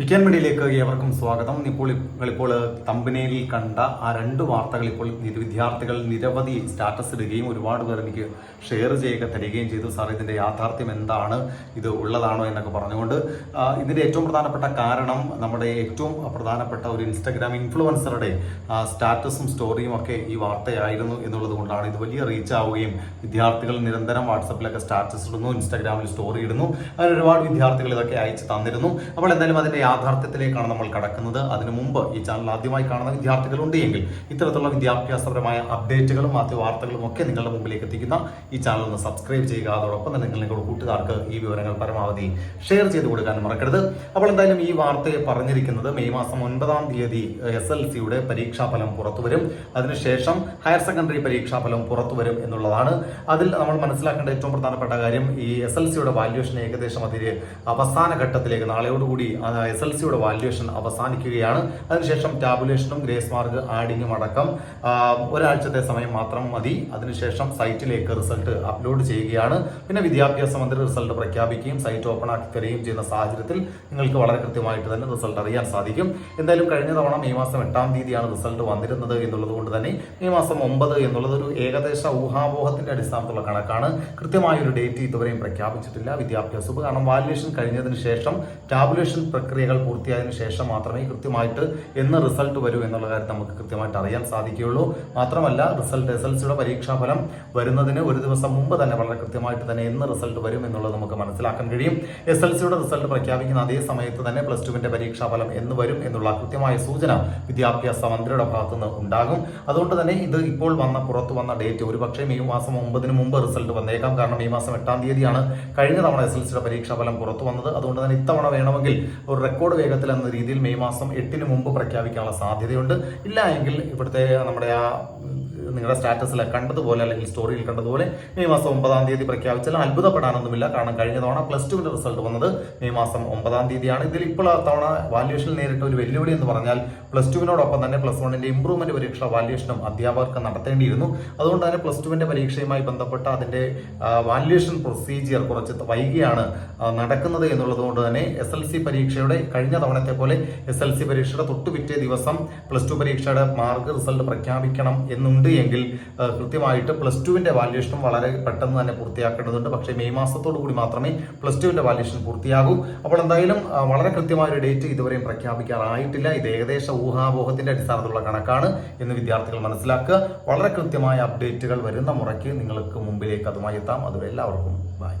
വിക്കാൻ മീഡിയയിലേക്ക് ഏവർക്കും സ്വാഗതം. ഇപ്പോൾ ഇപ്പോൾ തമ്പനയിൽ കണ്ട ആ രണ്ട് വാർത്തകൾ ഇപ്പോൾ വിദ്യാർത്ഥികൾ നിരവധി സ്റ്റാറ്റസ് ഇടുകയും ഒരുപാട് പേർ എനിക്ക് ഷെയർ ചെയ്യുക തരികയും ചെയ്തു. സാർ ഇതിന്റെ യാഥാർത്ഥ്യം എന്താണ്? ഇത് ഉള്ളതാണോ എന്നൊക്കെ പറഞ്ഞുകൊണ്ട് ഇതിന്റെ ഏറ്റവും പ്രധാനപ്പെട്ട കാരണം നമ്മുടെ ഏറ്റവും പ്രധാനപ്പെട്ട ഒരു ഇൻസ്റ്റഗ്രാം ഇൻഫ്ലുവൻസറുടെ സ്റ്റാറ്റസും സ്റ്റോറിയും ഒക്കെ ഈ വാർത്തയായിരുന്നു എന്നുള്ളത് കൊണ്ടാണ് ഇത് വലിയ റീച്ച് ആവുകയും വിദ്യാർത്ഥികൾ നിരന്തരം വാട്സപ്പിലൊക്കെ സ്റ്റാറ്റസ് ഇടുന്നു ഇൻസ്റ്റാഗ്രാമിൽ സ്റ്റോറി ഇടുന്നു. അങ്ങനെ ഒരുപാട് വിദ്യാർത്ഥികൾ ഇതൊക്കെ അയച്ചു തന്നിരുന്നു. അപ്പോൾ എന്തായാലും അതിന്റെ യാഥാർത്ഥ്യത്തിലേക്കാണ് നമ്മൾ കടക്കുന്നത്. അതിനു മുമ്പ് ഈ ചാനൽ ആദ്യമായി കാണുന്ന വിദ്യാർത്ഥികളുണ്ട് എങ്കിൽ ഇത്തരത്തിലുള്ള വിദ്യാഭ്യാസപരമായ അപ്ഡേറ്റുകളും മാധ്യമ വാർത്തകളും ഒക്കെ നിങ്ങളുടെ മുമ്പിലേക്ക് എത്തിക്കുന്ന ഈ ചാനൽ ഒന്ന് സബ്സ്ക്രൈബ് ചെയ്യുക. അതോടൊപ്പം തന്നെ നിങ്ങളുടെ കൂട്ടുകാർക്ക് ഈ വിവരങ്ങൾ പരമാവധി ഷെയർ ചെയ്ത് കൊടുക്കാൻ മറക്കരുത്. അപ്പോൾ എന്തായാലും ഈ വാർത്തയെ പറഞ്ഞിരിക്കുന്നത് മെയ് മാസം ഒൻപതാം തീയതി എസ് എൽ സിയുടെ പരീക്ഷാഫലം പുറത്തുവരും അതിനുശേഷം ഹയർ സെക്കൻഡറി പരീക്ഷാഫലം പുറത്തുവരും എന്നുള്ളതാണ്. അതിൽ നമ്മൾ മനസ്സിലാക്കേണ്ട ഏറ്റവും പ്രധാനപ്പെട്ട കാര്യം ഈ എസ് എൽ സിയുടെ വാല്യുവേഷൻ ഏകദേശം അതിന് അവസാന ഘട്ടത്തിലേക്ക് നാളെയോടുകൂടി എസ് എൽ സിയുടെ വാല്യുവേഷൻ അവസാനിക്കുകയാണ്. അതിനുശേഷം ടാബുലേഷനും ഗ്രേസ് മാർക്ക് ആഡിങ്ങും അടക്കം ഒരാഴ്ചത്തെ സമയം മാത്രം മതി. അതിനുശേഷം സൈറ്റിലേക്ക് റിസൾട്ട് അപ്ലോഡ് ചെയ്യുകയാണ്. പിന്നെ വിദ്യാഭ്യാസ മന്ത്രി റിസൾട്ട് പ്രഖ്യാപിക്കുകയും സൈറ്റ് ഓപ്പൺ ആക്കി തരികയും ചെയ്യുന്ന സാഹചര്യത്തിൽ നിങ്ങൾക്ക് വളരെ കൃത്യമായിട്ട് തന്നെ റിസൾട്ട് അറിയാൻ സാധിക്കും. എന്തായാലും കഴിഞ്ഞ തവണ മെയ് മാസം എട്ടാം തീയതിയാണ് റിസൾട്ട് വന്നിരുന്നത് എന്നുള്ളത് കൊണ്ട് തന്നെ മെയ് മാസം ഒമ്പത് എന്നുള്ളത് ഒരു ഏകദേശ ഊഹാപോഹത്തിന്റെ അടിസ്ഥാനത്തിലുള്ള കണക്കാണ്. കൃത്യമായ ഒരു ഡേറ്റ് ഇതുവരെയും പ്രഖ്യാപിച്ചിട്ടില്ല. വിദ്യാഭ്യാസ കാരണം വാല്യുവേഷൻ കഴിഞ്ഞതിന് ശേഷം ടാബുലേഷൻ പ്രക്രിയകൾ പൂർത്തിയായതിനു ശേഷം മാത്രമേ കൃത്യമായിട്ട് എന്ന് റിസൾട്ട് വരൂ എന്നുള്ള കാര്യം നമുക്ക് കൃത്യമായിട്ട് അറിയാൻ സാധിക്കുകയുള്ളൂ. മാത്രമല്ല റിസൾട്ട് എസ് എൽ സിയുടെ പരീക്ഷാഫലം വരുന്നതിന് ഒരു ദിവസം മുമ്പ് തന്നെ വളരെ കൃത്യമായിട്ട് തന്നെ എന്ന് റിസൾട്ട് വരും എന്നുള്ളത് നമുക്ക് മനസ്സിലാക്കാൻ കഴിയും. എസ് എൽ സിയുടെ റിസൾട്ട് പ്രഖ്യാപിക്കുന്ന അതേ സമയത്ത് തന്നെ പ്ലസ് ടുവിന്റെ പരീക്ഷാഫലം എന്ന് വരും എന്നുള്ള കൃത്യമായ സൂചന വിദ്യാഭ്യാസ മന്ത്രിയുടെ ഭാഗത്തുനിന്ന് ഉണ്ടാകും. അതുകൊണ്ട് തന്നെ ഇത് ഇപ്പോൾ വന്ന പുറത്തു വന്ന ഡേറ്റ് ഒരുപക്ഷെ മെയ് മാസം ഒമ്പതിന് മുമ്പ് റിസൾട്ട് വന്നേക്കാം. കാരണം മെയ് മാസം എട്ടാം തീയതിയാണ് കഴിഞ്ഞ തവണ എസ് എൽ സിയുടെ പരീക്ഷാഫലം പുറത്തു വന്നത്. അതുകൊണ്ട് തന്നെ ഇത്തവണ വേണമെങ്കിൽ ഒരു റെക്കോർഡ് വേഗത്തിൽ എന്ന രീതിയിൽ മെയ് മാസം എട്ടിന് മുമ്പ് പ്രഖ്യാപിക്കാനുള്ള സാധ്യതയുണ്ട്. ഇല്ല എങ്കിൽ ഇവിടുത്തെ നമ്മുടെ ആ നിങ്ങളുടെ സ്റ്റാറ്റസിൽ കണ്ടതുപോലെ അല്ലെങ്കിൽ സ്റ്റോറിയിൽ കണ്ടതുപോലെ മെയ് മാസം ഒമ്പതാം തീയതി പ്രഖ്യാപിച്ചാൽ അത്ഭുതപ്പെടാനൊന്നുമില്ല. കാരണം കഴിഞ്ഞ തവണ പ്ലസ് ടുവിന്റെ റിസൾട്ട് വന്നത് മെയ് മാസം ഒമ്പതാം തീയതിയാണ്. ഇതിൽ ഇപ്പോൾ തവണ വാല്യുവേഷൻ നേരിട്ട ഒരു വെല്ലുവിളി എന്ന് പറഞ്ഞാൽ പ്ലസ് ടുവിനോടൊപ്പം തന്നെ പ്ലസ് വണ്ണിന്റെ ഇമ്പ്രൂവ്മെന്റ് പരീക്ഷ വാല്യുവേഷനും അധ്യാപകർക്ക് നടത്തേണ്ടിയിരുന്നു. അതുകൊണ്ട് തന്നെ പ്ലസ് ടുവിന്റെ പരീക്ഷയുമായി ബന്ധപ്പെട്ട അതിന്റെ വാല്യുവേഷൻ പ്രൊസീജിയർ കുറച്ച് വൈകിയാണ് നടക്കുന്നത് എന്നുള്ളതുകൊണ്ട് തന്നെ എസ് എൽ സി പരീക്ഷയുടെ കഴിഞ്ഞ തവണത്തെ പോലെ എസ് എൽ സി പരീക്ഷയുടെ തൊട്ടുപിറ്റേ ദിവസം പ്ലസ് ടു പരീക്ഷയുടെ മാർക്ക് റിസൾട്ട് പ്രഖ്യാപിക്കണം എന്നുണ്ട് എങ്കിൽ കൃത്യമായിട്ട് പ്ലസ് ടുവിന്റെ വാല്യുവേഷനും വളരെ പെട്ടെന്ന് തന്നെ പൂർത്തിയാക്കേണ്ടതുണ്ട്. പക്ഷേ മെയ് മാസത്തോടു കൂടി മാത്രമേ പ്ലസ് ടുവിന്റെ വാല്യുവേഷൻ പൂർത്തിയാകൂ. അപ്പോൾ എന്തായാലും വളരെ കൃത്യമായ ഒരു ഡേറ്റ് ഇതുവരെയും പ്രഖ്യാപിക്കാറായിട്ടില്ല. ഇത് ഏകദേശ ഊഹാപോഹത്തിന്റെ അടിസ്ഥാനത്തിലുള്ള കണക്കാണ് എന്ന് വിദ്യാർത്ഥികൾ മനസ്സിലാക്കുക. വളരെ കൃത്യമായ അപ്ഡേറ്റുകൾ വരുന്ന മുറയ്ക്ക് നിങ്ങൾക്ക് മുമ്പിലേക്ക് അതുമായി എത്താം. അതുവരെ എല്ലാവർക്കും ബൈ